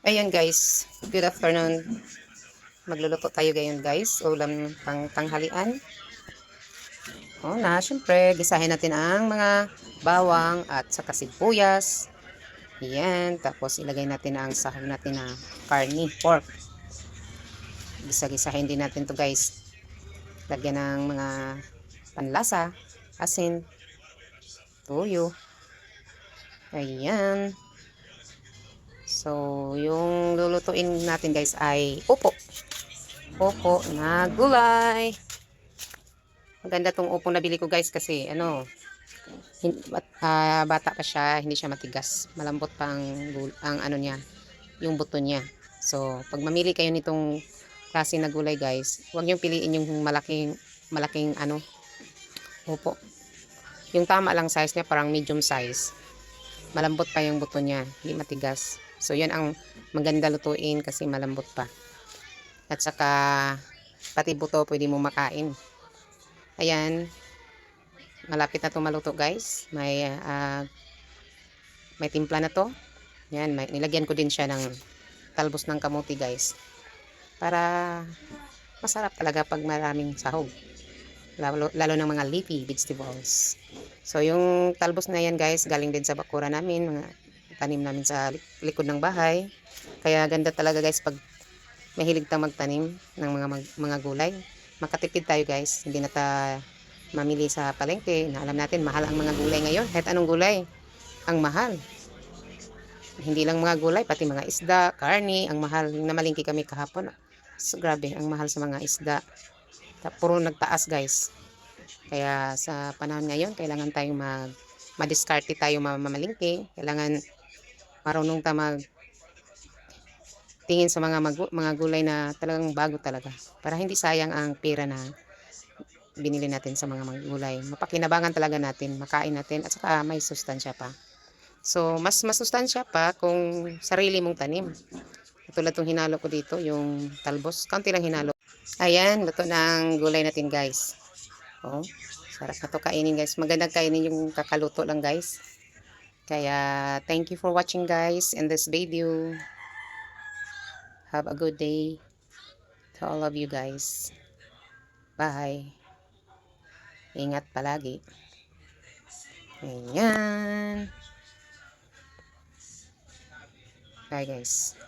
Ayan guys, good afternoon. Magluluto tayo ngayon guys, ulam pang tanghalian. O na, syempre, gisahin natin ang mga bawang at saka sibuyas. Ayan, tapos ilagay natin ang sahog natin na karni, pork. Gisa-gisahin din natin to guys. Lagyan ng mga panlasa, asin, tuyo. Ayan. So, yung lulutuin natin guys ay upo. Upo na gulay. Maganda tong upo na bili ko guys kasi ano, ah, bata pa siya, hindi siya matigas. Malambot pa ang, ang ano niya, yung buto niya. So, pag mamili kayo nitong klase na gulay guys, huwag niyong piliin yung malaking, malaking ano, upo. Yung tama lang size niya, parang medium size. Malambot pa yung buto niya, hindi matigas. So, yan ang maganda lutuin kasi malambot pa. At saka, pati buto pwede mo makain. Ayan. Malapit na to maluto guys. May, ah, may timpla na to. Yan, may, nilagyan ko din siya ng talbos ng kamuti guys. Para masarap talaga pag maraming sahog. Lalo, lalo ng mga leafy vegetables. So, yung talbos na yan guys, galing din sa bakura namin. Mga tanim namin sa lik- likod ng bahay. Kaya ganda talaga guys pag mahilig tang magtanim ng mga mag- mga gulay. Makatipid tayo guys. Hindi na ta mamili sa palengke. Na alam natin mahal ang mga gulay ngayon. Kahit anong gulay, ang mahal. Hindi lang mga gulay, pati mga isda, karni, ang mahal. Namalingki kami kahapon. So, grabe, ang mahal sa mga isda. Puro nagtaas guys. Kaya sa panahon ngayon, kailangan tayong mag madiskarte tayo ma- mamalingki. Kailangan marunong ta mag tingin sa mga magu- mga gulay na talagang bago talaga para hindi sayang ang pera na binili natin sa mga gulay. Mapakinabangan talaga natin, makain natin at saka may sustansya pa. So, mas masustansya pa kung sarili mong tanim. Katulad tong hinalo ko dito, yung talbos. Kaunti lang hinalo. Ayan, luto na gulay natin guys. Oh, sarap na to kainin guys. Magandang kainin yung kakaluto lang guys. Kaya, thank you for watching guys in this video. Have a good day to all of you guys. Bye. Ingat palagi. Ayan. Bye guys.